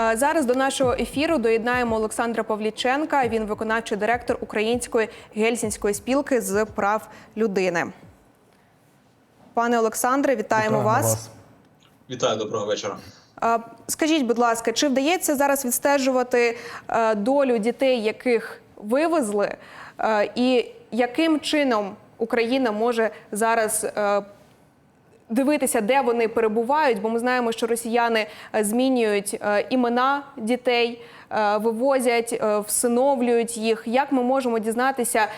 Е, Зараз до нашого ефіру доєднаємо Олександра Павліченка. Він виконавчий директор Української гельсінської спілки з прав людини. Пане Олександре, вітаємо, Вітаємо вас. Вітаю, доброго вечора. Е, Скажіть, будь ласка, чи вдається зараз відстежувати е, долю дітей, яких вивезли, і яким чином Україна може зараз дивитися, де вони перебувають? Бо ми знаємо, що росіяни е, змінюють е, імена дітей, е, вивозять, всиновлюють їх. Як ми можемо дізнатися,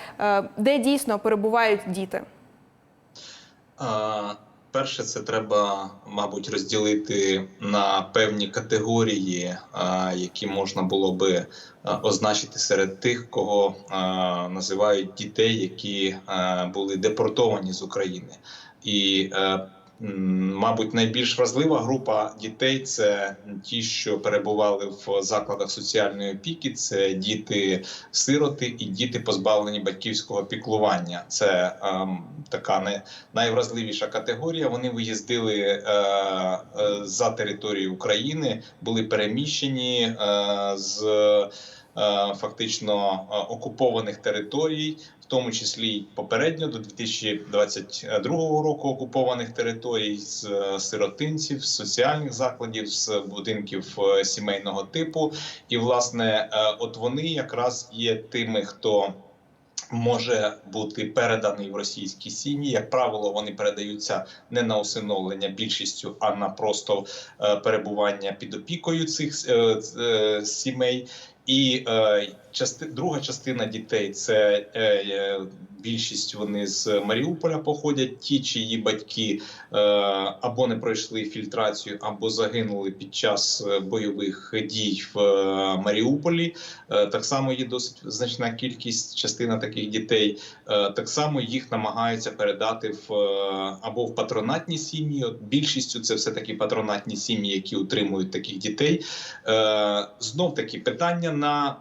де дійсно перебувають діти? Перше, це треба, мабуть, розділити на певні категорії, які можна було би означити серед тих, кого називають дітей, які були депортовані з України. І Мабуть, найбільш вразлива група дітей це ті, що перебували в закладах соціальної опіки. Це діти сироти і діти позбавлені батьківського піклування. Це ем, така не найвразливіша категорія. Вони виїздили е, е, за територію України, були переміщені е, з е, фактично е, окупованих територій. Тому числі й попередньо до 2022 року окупованих територій з е, сиротинців, з соціальних закладів, з будинків е, сімейного типу. І власне, е, от вони якраз є тими, хто може бути переданий в російські сім'ї. Як правило, вони передаються не на усиновлення більшістю, а на просто перебування під опікою цих сімей. І е, части, друга частина дітей це е, більшість вони з Маріуполя походять. Ті, чиї батьки е, або не пройшли фільтрацію, або загинули під час е, бойових дій в е, Маріуполі. Так само є досить значна кількість частина таких дітей. Так само їх намагаються передати в або в патронатні сім'ї. Більшістю це все таки патронатні сім'ї, які утримують таких дітей. Знов таки питання на,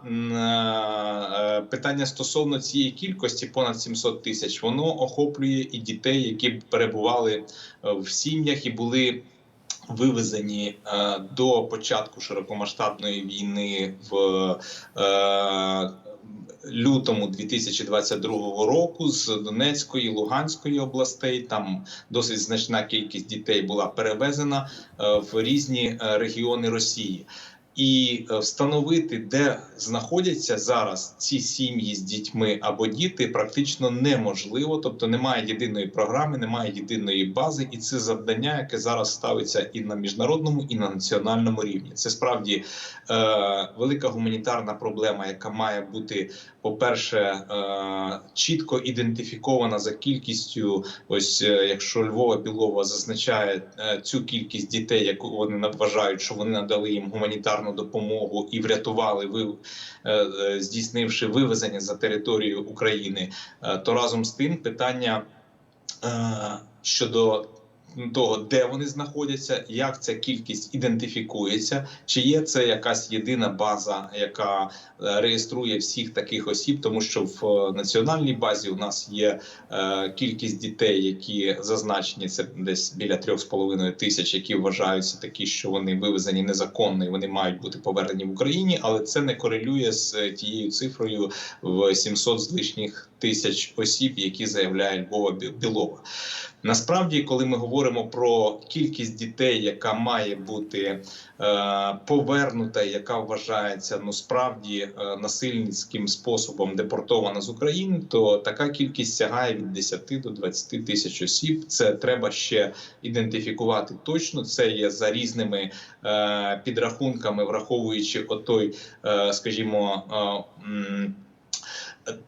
питання стосовно цієї кількості, понад 700 тисяч, воно охоплює і дітей, які перебували е, в сім'ях і були. Вивезені е, до початку широкомасштабної війни в е, лютому 2022 року з Донецької Луганської областей. Там досить значна кількість дітей була перевезена е, в різні е, регіони Росії. І е, встановити, де знаходяться зараз ці сім'ї з дітьми або діти, практично неможливо. Тобто немає єдиної програми, немає єдиної бази, і це завдання, яке зараз ставиться і на міжнародному, і на національному рівні. Це справді е, велика гуманітарна проблема, яка має бути, по-перше, е, чітко ідентифікована за кількістю. Ось е, якщо Львова Білова зазначає е, цю кількість дітей, яку вони вважають, що вони надали їм гуманітарну допомогу і врятували ви е, е, здійснивши вивезення за територію України, е, то разом з тим питання щодо того, де вони знаходяться, як ця кількість ідентифікується, чи є це якась єдина база, яка е, реєструє всіх таких осіб, тому що в е, національній базі у нас є е, кількість дітей, які зазначені це десь біля 3,5 тисяч, які вважаються такі, що вони вивезені незаконно і вони мають бути повернені в Україні, але це не корелює з тією цифрою в 700 з лишніх тисяч осіб, які заявляє Львова Білова. Насправді, коли ми говоримо про кількість дітей, яка має бути е, повернута, яка вважається ну справді е, насильницьким способом депортована з України, то така кількість сягає від 10 до 20 тисяч осіб. Це треба ще ідентифікувати точно. Це є за різними е, підрахунками, враховуючи отой, е, скажімо. Е,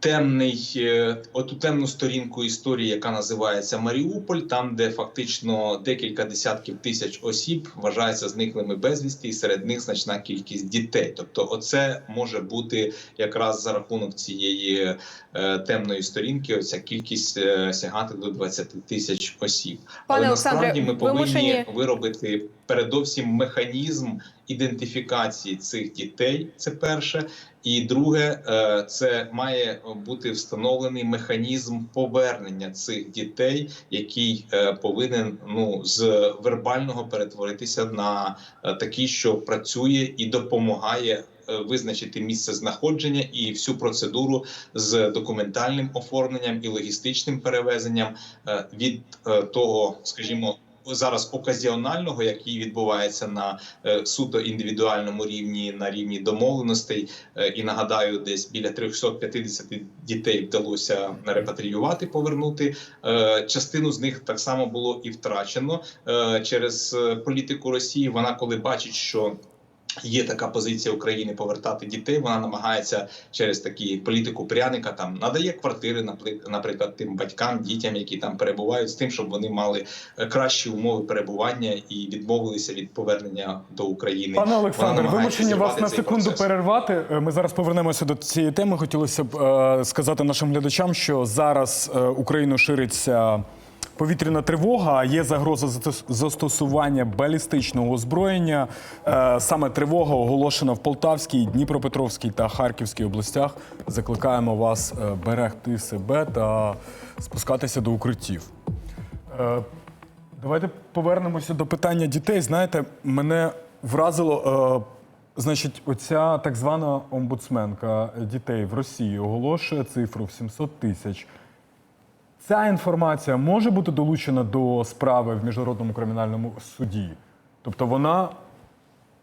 темний е, оту темну сторінку історії, яка називається Маріуполь, там де фактично декілька десятків тисяч осіб вважаються зниклими безвісті, і серед них значна кількість дітей. Тобто, оце може бути якраз за рахунок цієї е, темної сторінки. Оця кількість е, сягати до 20 тисяч осіб. Пане Але Олександре, насправді ми повинні вимушені- виробити передовсім механізм ідентифікації цих дітей. Це перше. І друге, е, це має бути встановлений механізм повернення цих дітей, який е, повинен ну з вербального перетворитися на е, такий, що працює і допомагає. Визначити місце знаходження і всю процедуру з документальним оформленням і логістичним перевезенням від того, скажімо, зараз оказіонального, який відбувається на е, суто індивідуальному рівні, на рівні домовленостей. Е, І нагадаю, десь біля 350 дітей вдалося репатріювати, повернути. Е, Частину з них так само було і втрачено через політику Росії. Вона коли бачить, що Є така позиція України повертати дітей. Вона намагається через такі політику пряника там надає квартири, наприклад, тим батькам, дітям, які там перебувають, з тим, щоб вони мали е, кращі умови перебування і відмовилися від повернення до України. Пане Олександр, вимушені вас на секунду процес. перервати. Е, Ми зараз повернемося до цієї теми. Хотілося б е, сказати нашим глядачам, що зараз е, Україну шириться повітряна тривога, є загроза застосування балістичного озброєння. Е, саме тривога оголошена в Полтавській, Дніпропетровській та Харківській областях. Закликаємо вас е, берегти себе та спускатися до укриттів. Е, Давайте повернемося до питання дітей. Знаєте, мене вразило, значить, оця так звана омбудсменка дітей в Росії оголошує цифру в 700 тисяч. Ця інформація може бути долучена до справи в міжнародному кримінальному суді. Тобто вона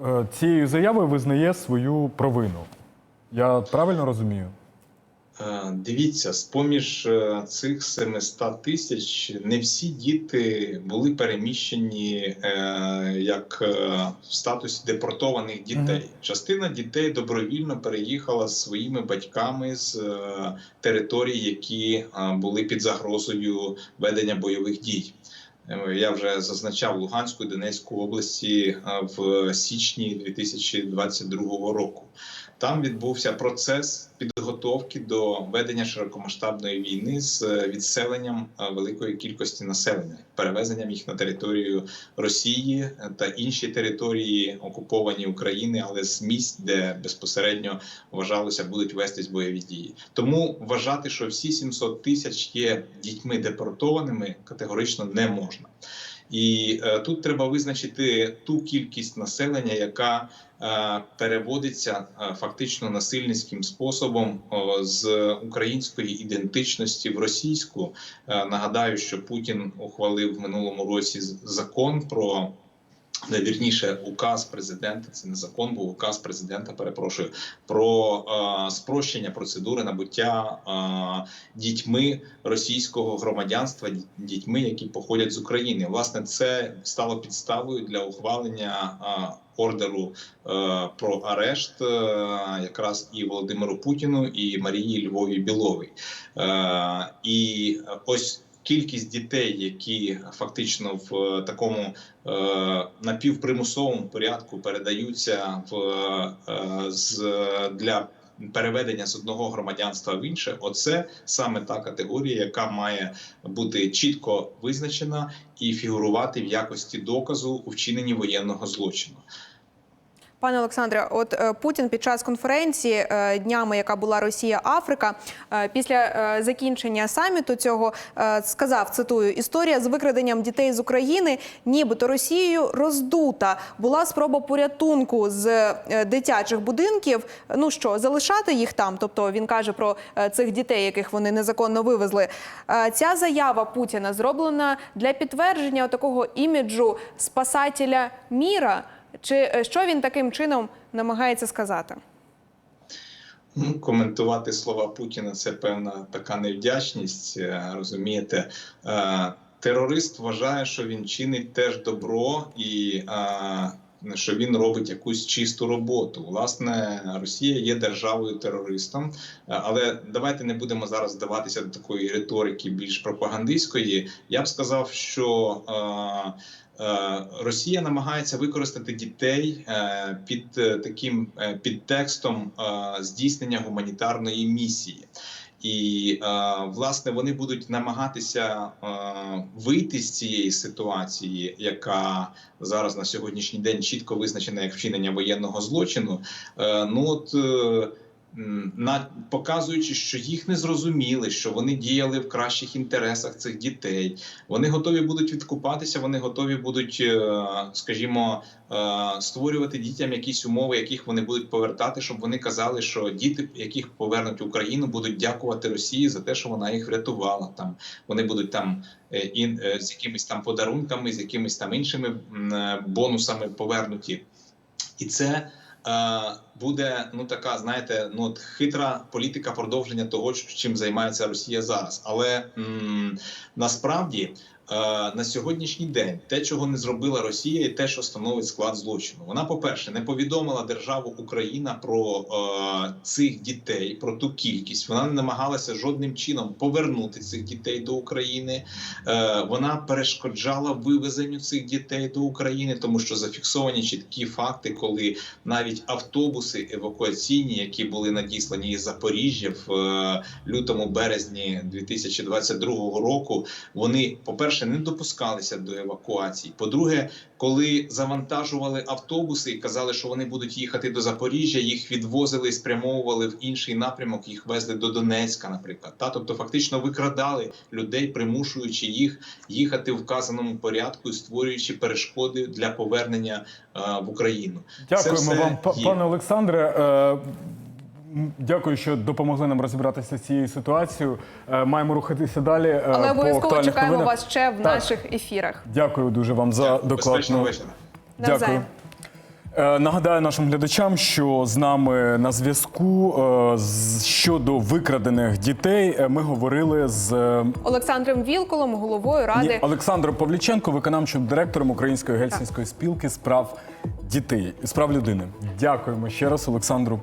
е, цією заявою визнає свою провину. Я правильно розумію? Е, Дивіться, з поміж е, цих 700 тисяч не всі діти були переміщені е, як в статусі депортованих дітей. Частина дітей добровільно переїхала з своїми батьками з територій, які були під загрозою ведення бойових дій. Е, Я вже зазначав Луганську і Донецьку області е, в січні 2022 року. Там відбувся процес підготовки до ведення широкомасштабної війни з е, відселенням великої кількості населення, перевезенням їх на територію Росії та інші території окуповані України, але з місць, де безпосередньо вважалося будуть вестись бойові дії. Тому вважати, що всі 700 тисяч є дітьми депортованими, категорично не можна. І е, тут треба визначити ту кількість населення, яка е, переводиться е, фактично насильницьким способом е, з української ідентичності в російську. Е, нагадаю, що Путін ухвалив в минулому році закон про. Не, Вірніше, указ президента, це не закон, був указ президента, перепрошую, про е, спрощення процедури набуття е, дітьми російського громадянства, дітьми, які походять з України. Власне, це стало підставою для ухвалення е, ордеру е, про арешт е, якраз і Володимиру Путіну, і Марії Львові Біловій. Е, і ось. Кількість дітей, які фактично в е, такому е, напівпримусовому порядку передаються в е, з для переведення з одного громадянства в інше, оце саме та категорія, яка має бути чітко визначена і фігурувати в якості доказу у вчиненні воєнного злочину. Пане Олександре, от е, Путін під час конференції е, днями, яка була Росія Африка, е, після закінчення саміту цього сказав: цитую: історія з викраденням дітей з України, нібито Росією роздута. Була спроба порятунку з дитячих будинків. Ну що, залишати їх там? Тобто він каже про цих дітей, яких вони незаконно вивезли. Ця заява Путіна зроблена для підтвердження такого іміджу спасателя міра. Чи е, що він таким чином намагається сказати? Ну, коментувати слова Путіна це певна така невдячність. е, Розумієте, Е, терорист вважає, що він чинить теж добро і. Що він робить якусь чисту роботу. Власне, Росія є державою терористом, але давайте не будемо зараз вдаватися до такої риторики більш пропагандистської. Я б сказав, що Росія намагається використати дітей е, під е, таким е, підтекстом е, здійснення гуманітарної місії. І е, власне вони будуть намагатися е, вийти з цієї ситуації, яка зараз на сьогоднішній день чітко визначена як вчинення воєнного злочину. Е, ну от е, на показуючи, що їх не зрозуміли, що вони діяли в кращих інтересах цих дітей. Вони готові будуть відкупатися, вони готові будуть, е, скажімо, е, створювати дітям якісь умови, яких вони будуть повертати, щоб вони казали, що діти, яких повернуть в Україну, будуть дякувати Росії за те, що вона їх врятувала. Там вони будуть там е, е, з якимись там подарунками, з якимись там іншими бонусами повернуті. І це буде ну така, знаєте, ну от хитра політика продовження того, чим займається Росія зараз. Але м, насправді. е, На сьогоднішній день те, чого не зробила Росія, і те, що становить склад злочину, вона, по-перше, не повідомила державу Україна про е, цих дітей, про ту кількість. Вона не намагалася жодним чином повернути цих дітей до України. Е, вона перешкоджала вивезенню цих дітей до України, тому що зафіксовані чіткі факти, коли навіть автобуси евакуаційні, які були надіслані із Запоріжжя в е, лютому березні 2022 року, вони, по-перше, не допускалися до евакуації. По-друге, коли завантажували автобуси і казали, що вони будуть їхати до Запоріжжя, їх відвозили і спрямовували в інший напрямок, їх везли до Донецька, наприклад. Та тобто, фактично викрадали людей, примушуючи їх їхати в вказаному порядку і створюючи перешкоди для повернення е, в Україну. Дякуємо вам, є. пане Олександре. Дякую, що допомогли нам розібратися з цією ситуацією. Е, Маємо рухатися далі. Але по обов'язково чекаємо новинах. вас ще в Так. наших ефірах. Дякую дуже вам за докладну. Дякую. Е, Нагадаю нашим глядачам, що з нами на зв'язку е, щодо викрадених дітей ми говорили з Олександром Вілколом, головою ради. ні, Олександром Павліченко, виконавчим директором Української гельсінської спілки з прав дітей з прав людини. Дякуємо ще раз Олександру